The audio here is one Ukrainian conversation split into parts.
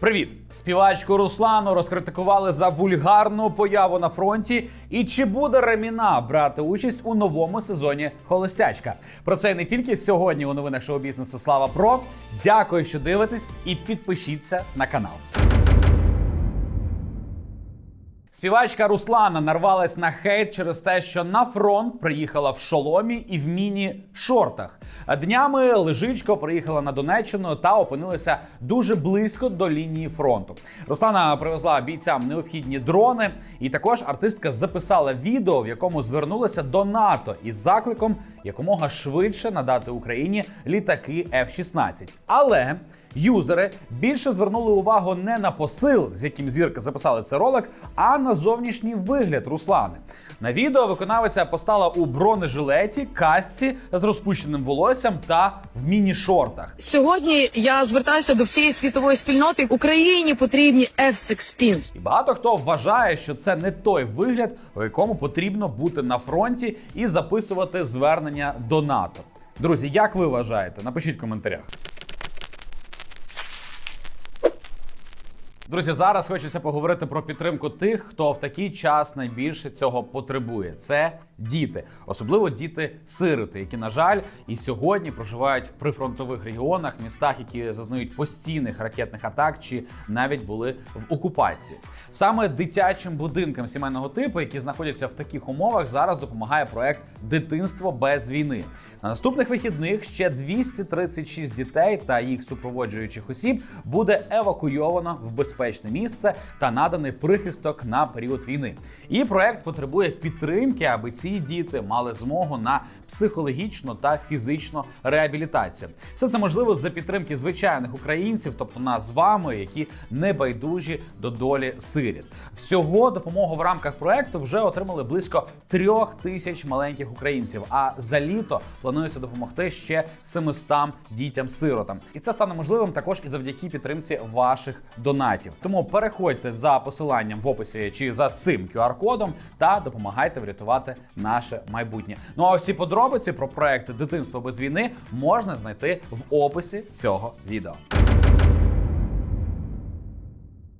Привіт! Співачку Руслану розкритикували за вульгарну появу на фронті. І чи буде Реміна брати участь у новому сезоні Холостячка? Про це не тільки сьогодні у новинах шоу бізнесу Слава Про. Дякую, що дивитесь, і підпишіться на канал. Співачка Руслана нарвалась на хейт через те, що на фронт приїхала в шоломі і в міні-шортах. Днями лежичко приїхала на Донеччину та опинилася дуже близько до лінії фронту. Руслана привезла бійцям необхідні дрони, і також артистка записала відео, в якому звернулася до НАТО із закликом якомога швидше надати Україні літаки F-16. Але юзери більше звернули увагу не на посил, з яким зірка записала цей ролик, а на зовнішній вигляд Руслани. На відео виконавиця постала у бронежилеті, касці з розпущеним волоссям та в міні-шортах. Сьогодні я звертаюся до всієї світової спільноти. Україні потрібні F-16. І багато хто вважає, що це не той вигляд, у якому потрібно бути на фронті і записувати звернення до НАТО. Друзі, як ви вважаєте? Напишіть в коментарях. Друзі, зараз хочеться поговорити про підтримку тих, хто в такий час найбільше цього потребує. Це діти, особливо діти-сироти, які, на жаль, і сьогодні проживають в прифронтових регіонах, містах, які зазнають постійних ракетних атак, чи навіть були в окупації. Саме дитячим будинкам сімейного типу, які знаходяться в таких умовах, зараз допомагає проект Дитинство без війни. На наступних вихідних ще 236 дітей та їх супроводжуючих осіб буде евакуйовано в безпечне місце та наданий прихисток на період війни. І проект потребує підтримки, аби ці діти мали змогу на психологічну та фізичну реабілітацію. Все це можливо за підтримки звичайних українців, тобто нас з вами, які не байдужі до долі сиріт. Всього допомогу в рамках проекту вже отримали близько трьох тисяч маленьких українців. А за літо планується допомогти ще 700 дітям-сиротам. І це стане можливим також і завдяки підтримці ваших донатів. Тому переходьте за посиланням в описі чи за цим QR-кодом та допомагайте врятувати наше майбутнє. Ну а всі подробиці про проект Дитинство без війни можна знайти в описі цього відео.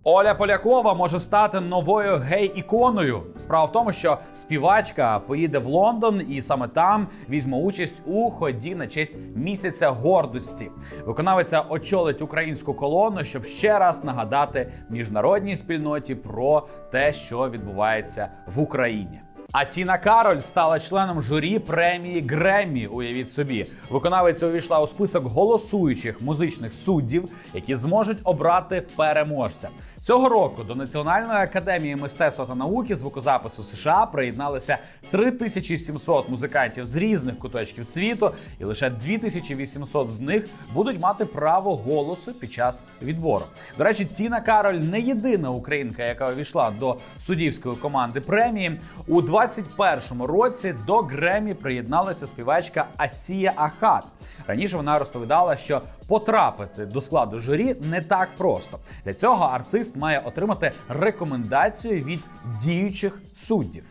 Оля Полякова може стати новою гей-іконою. Справа в тому, що співачка поїде в Лондон і саме там візьме участь у ході на честь місяця гордості. Виконавиця очолить українську колону, щоб ще раз нагадати міжнародній спільноті про те, що відбувається в Україні. А Тіна Кароль стала членом журі премії Греммі. Уявіть собі, виконавиця увійшла у список голосуючих музичних суддів, які зможуть обрати переможця. Цього року до Національної академії мистецтва та науки звукозапису США приєдналися 3700 музикантів з різних куточків світу, і лише 2800 з них будуть мати право голосу під час відбору. До речі, Тіна Кароль не єдина українка, яка увійшла до суддівської команди премії. У 21-му році до Гремі приєдналася співачка Асія Ахат. Раніше вона розповідала, що потрапити до складу журі не так просто. Для цього артист має отримати рекомендацію від діючих суддів.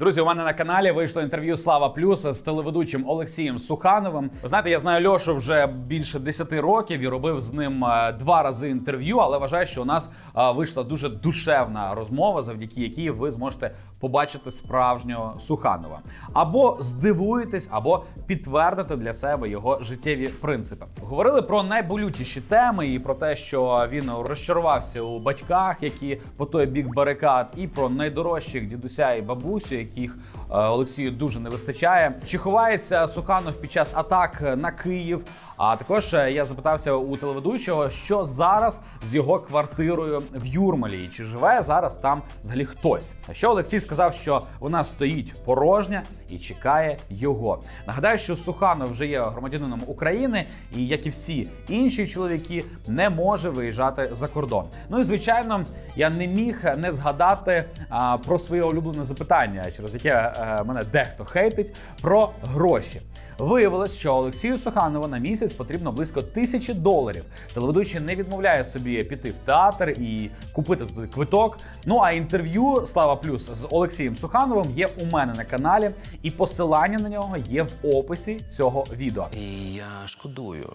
Друзі, у мене на каналі вийшло інтерв'ю Слава Плюс з телеведучим Олексієм Сухановим. Ви знаєте, я знаю Льошу вже більше 10 років і робив з ним е, два рази інтерв'ю, але вважаю, що у нас е, вийшла дуже душевна розмова, завдяки якій ви зможете побачити справжнього Суханова. Або здивуєтесь, або підтвердити для себе його життєві принципи. Говорили про найболючіші теми і про те, що він розчарувався у батьках, які по той бік барикад, і про найдорожчих дідуся і бабусю, яких е, Олексію дуже не вистачає. Чи ховається Суханов під час атак на Київ? А також е, я запитався у телеведучого, що зараз з його квартирою в Юрмалі, і чи живе зараз там взагалі хтось. А що Олексій сказав, що вона стоїть порожня і чекає його. Нагадаю, що Суханов вже є громадянином України, і як і всі інші чоловіки, не може виїжджати за кордон. Ну і звичайно, я не міг не згадати а, про своє улюблене запитання, через яке е, мене дехто хейтить, про гроші. Виявилось, що Олексію Суханову на місяць потрібно близько тисячі доларів. Телеведучий не відмовляє собі піти в театр і купити туди квиток. Ну а інтерв'ю Слава Плюс з Олексієм Сухановим є у мене на каналі, і посилання на нього є в описі цього відео. І я шкодую,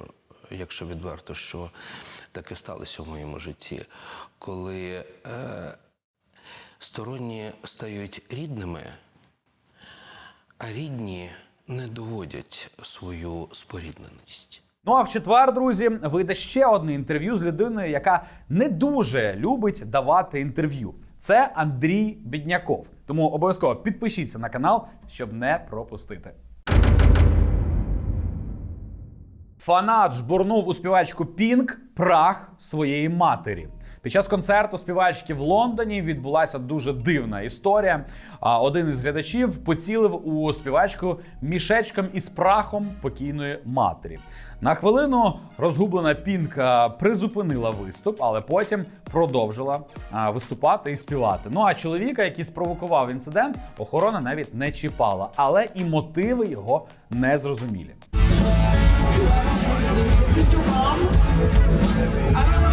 якщо відверто, що таке сталося в моєму житті, коли е, сторонні стають рідними, а рідні не доводять свою спорідненість. Ну а в четвер, друзі, вийде ще одне інтерв'ю з людиною, яка не дуже любить давати інтерв'ю. Це Андрій Бідняков. Тому обов'язково підпишіться на канал, щоб не пропустити. Фанат жбурнув у співачку Пінк прах своєї матері. Під час концерту співачки в Лондоні відбулася дуже дивна історія. Один із глядачів поцілив у співачку мішечком із прахом покійної матері. На хвилину розгублена Пінк призупинила виступ, але потім продовжила виступати і співати. Ну а чоловіка, який спровокував інцидент, охорона навіть не чіпала, але і мотиви його не зрозумілі. I don't know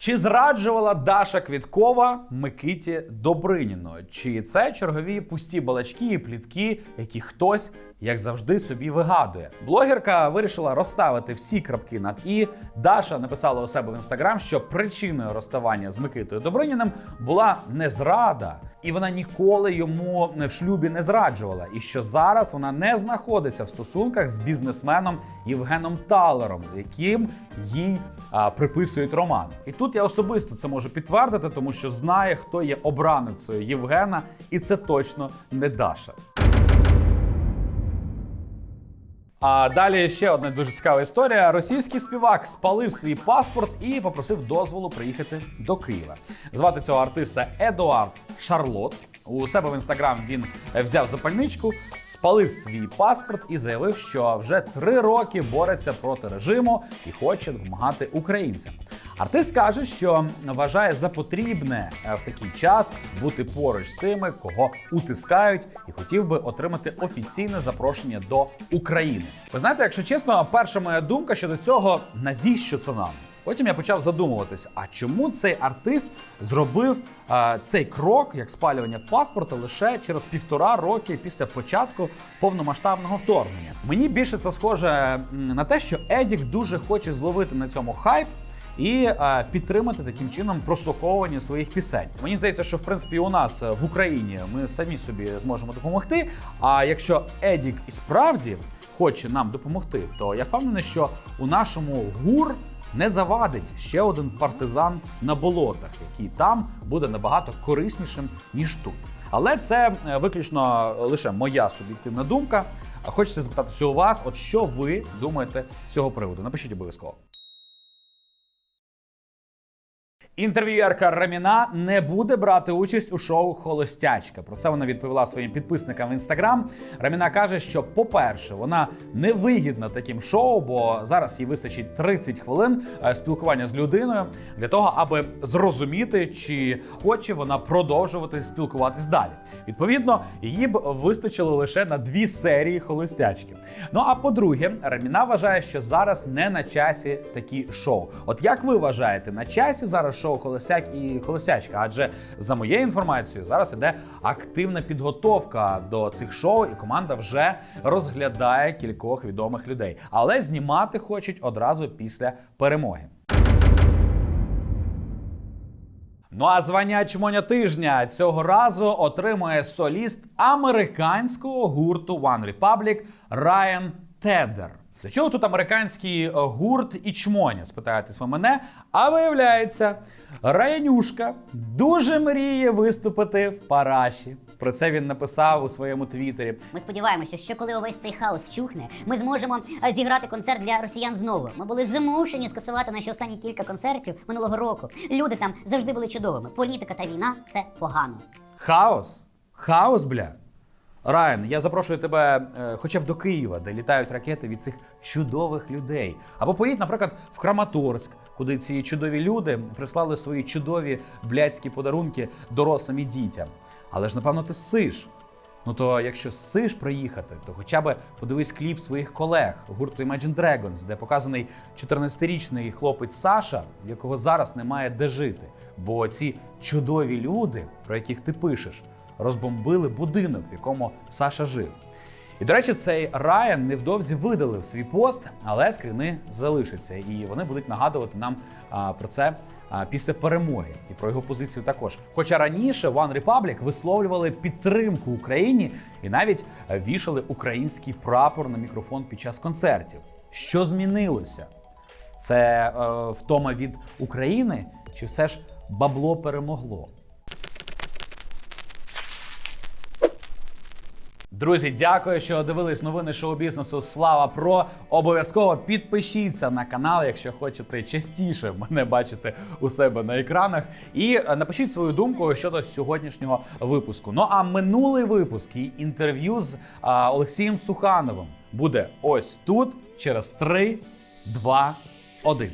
Чи зраджувала Даша Квіткова Микиті Добриніно? Чи це чергові пусті балачки і плітки, які хтось, як завжди, собі вигадує? Блогерка вирішила розставити всі крапки над і. Даша написала у себе в інстаграм, що причиною розставання з Микитою Добриніним була не зрада, і вона ніколи йому в шлюбі не зраджувала. І що зараз вона не знаходиться в стосунках з бізнесменом Євгеном Талером, з яким їй а, приписують роман. І тут я особисто це можу підтвердити, тому що знає, хто є обраницею Євгена, і це точно не Даша. А далі ще одна дуже цікава історія. Російський співак спалив свій паспорт і попросив дозволу приїхати до Києва. Звати цього артиста Едуард Шарлот. У себе в інстаграм він взяв запальничку, спалив свій паспорт і заявив, що вже три роки бореться проти режиму і хоче допомагати українцям. Артист каже, що вважає за потрібне е, в такий час бути поруч з тими, кого утискають, і хотів би отримати офіційне запрошення до України. Ви знаєте, якщо чесно, перша моя думка щодо цього, навіщо це нам? Потім я почав задумуватись, а чому цей артист зробив е, цей крок, як спалювання паспорта, лише через півтора роки після початку повномасштабного вторгнення. Мені більше це схоже на те, що Едік дуже хоче зловити на цьому хайп і е, підтримати таким чином прослуховування своїх пісень. Мені здається, що в принципі у нас е, в Україні ми самі собі зможемо допомогти. А якщо Едік і справді хоче нам допомогти, то я впевнений, що у нашому гур не завадить ще один партизан на болотах, який там буде набагато кориснішим ніж тут. Але це е, виключно лише моя суб'єктивна думка. Хочеться запитатися у вас, от що ви думаєте з цього приводу? Напишіть обов'язково. Інтерв'юерка Раміна не буде брати участь у шоу Холостячка. Про це вона відповіла своїм підписникам в інстаграм. Раміна каже, що, по-перше, вона не вигідна таким шоу, бо зараз їй вистачить 30 хвилин е, спілкування з людиною для того, аби зрозуміти, чи хоче вона продовжувати спілкуватись далі. Відповідно, її б вистачило лише на дві серії холостячки. Ну а по-друге, Раміна вважає, що зараз не на часі такі шоу. От як ви вважаєте, на часі зараз шоу Холостяк і Холостячка? Адже за моєю інформацією, зараз іде активна підготовка до цих шоу, і команда вже розглядає кількох відомих людей, але знімати хочуть одразу після перемоги. Ну а звання чмоня тижня цього разу отримує соліст американського гурту One Republic Райан Тедер. Для чого тут американський е, гурт і чмоня? Спитаєтесь ви мене. А виявляється, Раянюшка дуже мріє виступити в параші. Про це він написав у своєму твіттері. Ми сподіваємося, що коли увесь цей хаос вчухне, ми зможемо е, зіграти концерт для росіян знову. Ми були змушені скасувати наші останні кілька концертів минулого року. Люди там завжди були чудовими. Політика та війна це погано. Хаос? Хаос, бля. Райан, я запрошую тебе е, хоча б до Києва, де літають ракети від цих чудових людей. Або поїдь, наприклад, в Краматорськ, куди ці чудові люди прислали свої чудові блядські подарунки дорослим і дітям. Але ж, напевно, ти ссиш. Ну то якщо ссиш приїхати, то хоча б подивись кліп своїх колег гурту Imagine Dragons, де показаний 14-річний хлопець Саша, в якого зараз немає де жити. Бо ці чудові люди, про яких ти пишеш, розбомбили будинок, в якому Саша жив. І, до речі, цей Райан невдовзі видалив свій пост, але скріни залишаться, і вони будуть нагадувати нам а, про це а, після перемоги і про його позицію також. Хоча раніше One Republic висловлювали підтримку Україні і навіть вішали український прапор на мікрофон під час концертів. Що змінилося? Це е, втома від України, чи все ж бабло перемогло? Друзі, дякую, що дивились новини шоу-бізнесу. Слава про обов'язково підпишіться на канал, якщо хочете частіше мене бачити у себе на екранах. І е, напишіть свою думку щодо сьогоднішнього випуску. Ну а минулий випуск і інтерв'ю з а, Олексієм Сухановим буде ось тут через 3, 2, 1.